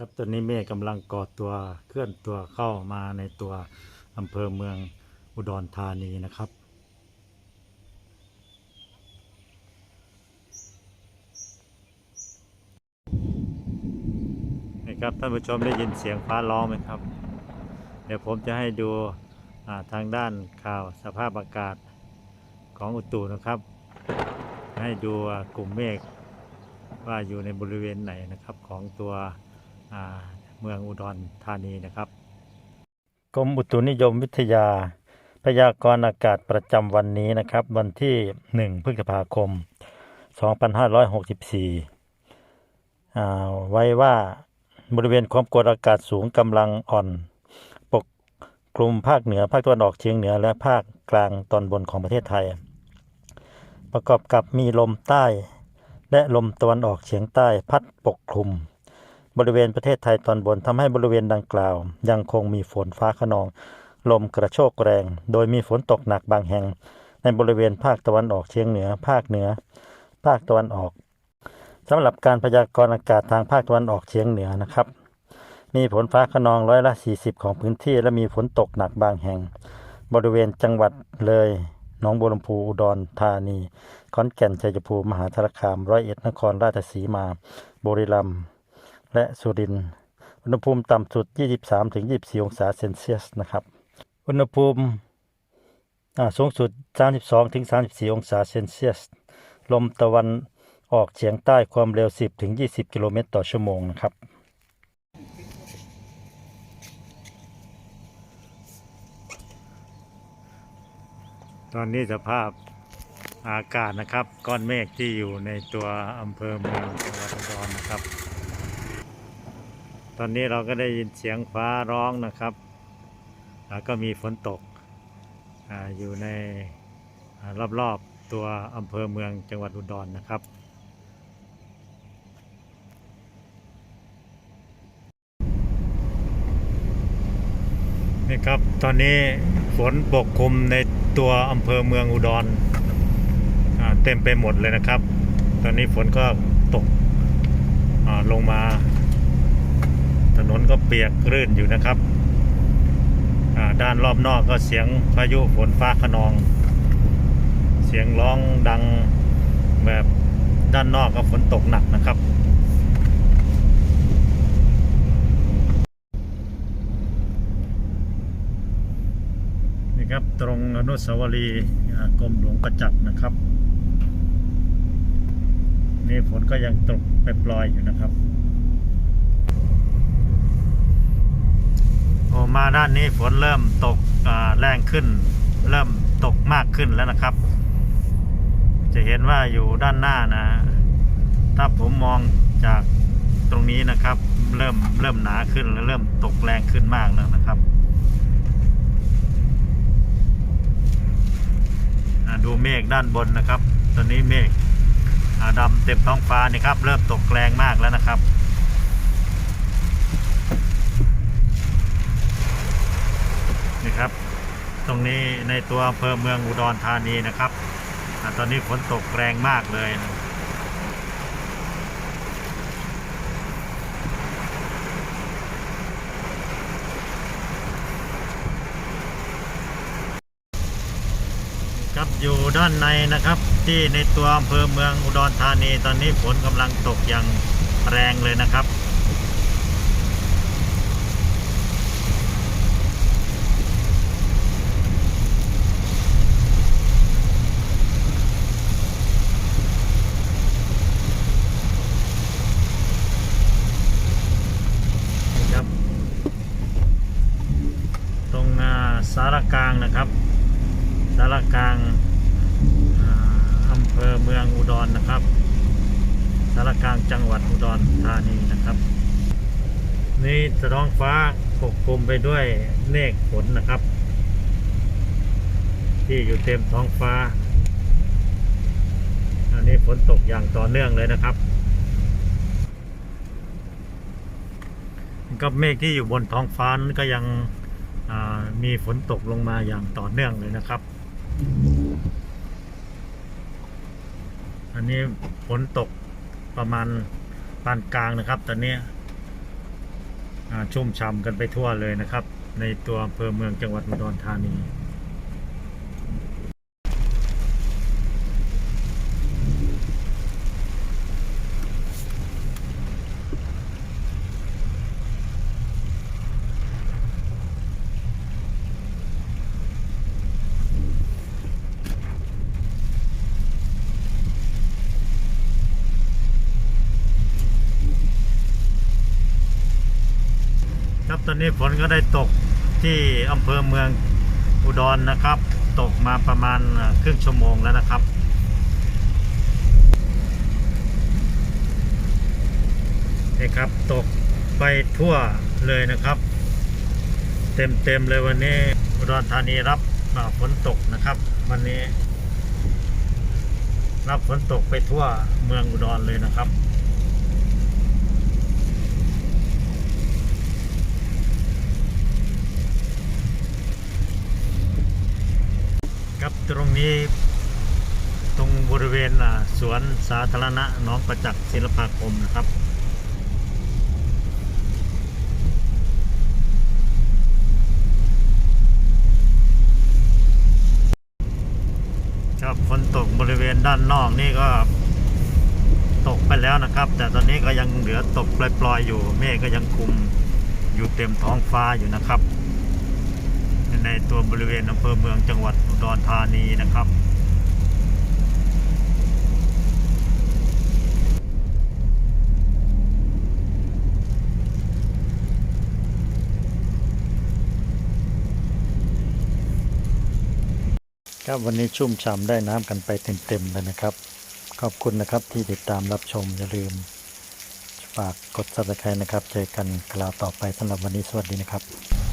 ครับตอนนี้เมฆกำลังก่อตัวเคลื่อนตัวเข้ามาในตัวอำเภอเมืองอุดรธานีนะครับ นี่ครับท่านผู้ชมได้ยินเสียงฟ้าร้องไหมครับ เดี๋ยวผมจะให้ดูทางด้านข่าวสภาพอากาศของอุตุนะครับ ให้ดูกลุ่มเมฆว่าอยู่ในบริเวณไหนนะครับของตัว เมืองอุดรธานีนะครับกรมอุตุนิยมวิทยา พยากรณ์อากาศประจำวันนี้นะครับ วันที่ 1 พฤษภาคม 2564 ไว้ว่าบริเวณความกดอากาศสูงกำลังอ่อน ปกกลุ่มภาคเหนือภาคตะวันออกเฉียงเหนือและภาคกลางตอนบนของประเทศไทย ประกอบกับมีลมใต้ และลมตะวันออกเฉียงใต้พัดปกคลุม บริเวณประเทศไทยตอนบนทำให้บริเวณดังกล่าว ยังคงมีฝนฟ้าขนอง ลมกระโชกแรง โดยมีฝนตกหนักบางแห่ง ในบริเวณภาคตะวันออกเฉียงเหนือ ภาคเหนือ ภาคตะวันออกสำหรับการพยากรณ์อากาศทางภาคตะวันออกเฉียงเหนือนะครับ มีฝนฟ้าขนองร้อยละ 40 ของพื้นที่ และมีฝนตกหนักบางแห่ง บริเวณจังหวัดเลยหนองบัวลำพูอุดรธานี ขอนแก่นชัยภูมิมหาสารคามร้อยเอ็ดนครราชสีมา บุรีรัมย์ และสุรินทร์อุณหภูมิต่ำสุด 23-24 องศาเซนเซียสนะครับ อุณหภูมิอ่าสูงสุด 32-34 องศาเซนเซียส ลมตะวันออกเฉียงใต้ความเร็ว 10-20 กิโลเมตรต่อชั่วโมงนะครับตอนนี้สภาพอากาศนะครับ ก้อนเมฆที่อยู่ในตัวอำเภอเมืองจังหวัดอุดรนะครับ ตอนนี้เราก็ได้ยินเสียงฟ้าร้องนะครับ แล้วก็มีฝนตกออยู่ในอรอบๆตัวอำเภอเมืองจังหวัดอุดรนะครับ นี่ครับ ตอนนี้ฝนปกคลุมในตัวอำเภอเมืองอุดรเต็มไปหมดเลยนะครับ ตอนนี้ฝนก็ตกลงมา ถนนก็เปียกรื่นอยู่นะครับ ด้านรอบนอกก็เสียงพายุฝนฟ้าขนอง เสียงร้องดังแบบด้านนอกก็ฝนตกหนักนะครับ นี่ครับตรงอนุสาวรีย์กรมหลวงประจักษ์นะครับ นี่ฝนก็ยังตกไปปลอยอยู่นะครับ อ้มาด้านนี้ฝนเริ่มตกแรงขึ้น เริ่มตกมากขึ้นแล้วนะครับ จะเห็นว่าอยู่ด้านหน้านะ ถ้าผมมองจากตรงนี้นะครับ เริ่มเริ่มหนาขึ้นและเริ่มตกแรงขึ้นมากแล้วนะครับดูเมฆด้านบนนะครับ ตอนนี้เมฆดำเต็มท้องฟ้านี่ครับ เริ่มตกแรงมากแล้วนะครับ ครับ ตรงนี้ในตัวอำเภอเมืองอุดรธานีนะครับอตอนนี้ฝนตกแรงมากเลยครับอยู่ด้านในนะครับที่ในตัวอำเภอเมืองอุดรธานี ตอนนี้ฝนกำลังตกอย่างแรงเลยนะครับ ตรงอ่า สารกลางนะครับสารกลางอำเภอเมืองอุดรนะครับสารกลางจังหวัดอุดรธานีนะครับ นี่ท้องฟ้าปกคลุมไปด้วยเมฆฝนนะครับ ที่อยู่เต็มท้องฟ้า อันนี้ฝนตกอย่างต่อเนื่องเลยนะครับกับเมฆที่อยู่บนท้องฟ้านั้นก็ยัง มีฝนตกลงมาอย่างต่อเนื่องเลยนะครับ อันนี้ฝนตกประมาณปานกลางนะครับ ตอนนี้ชุ่มช่ำกันไปทั่วเลยนะครับ ในตัวอำเภอเมืองจังหวัดอุดรธานี ตอนนี้ฝนก็ได้ตกที่อำเภอเมืองอุดรนะครับ ตกมาประมาณครึ่งชั่วโมงแล้วนะครับ นี่ครับตกไปทั่วเลยนะครับ เต็มเต็มเลยวันนี้อุดรธานีรับฝนตกนะครับ วันนี้ รับฝนตกไปทั่วเมืองอุดรเลยนะครับ ครับตรง นี้ตรงบริเวณสวนสาธารณะน้องประจักษ์ศิลปาคมนะครับครับฝนตกบริเวณด้านนอกนี่ก็ตกไปแล้วนะครับ แต่ตอนนี้ก็ยังเหลือตกปล่อยๆอยู่เมฆก็ยังคุมอยู่เต็มท้องฟ้าอยู่นะครับ ในตัวบริเวณอำเภอเมืองจังหวัดอุดรธานีนะครับครับวันนี้ชุ่มฉ่ำได้น้ำกันไปเต็มๆเลยนะครับ ขอบคุณนะครับที่ติดตามรับชมอย่าลืมฝากกด subscribe นะครับ เจอกันคราวต่อไปสำหรับวันนี้สวัสดีนะครับ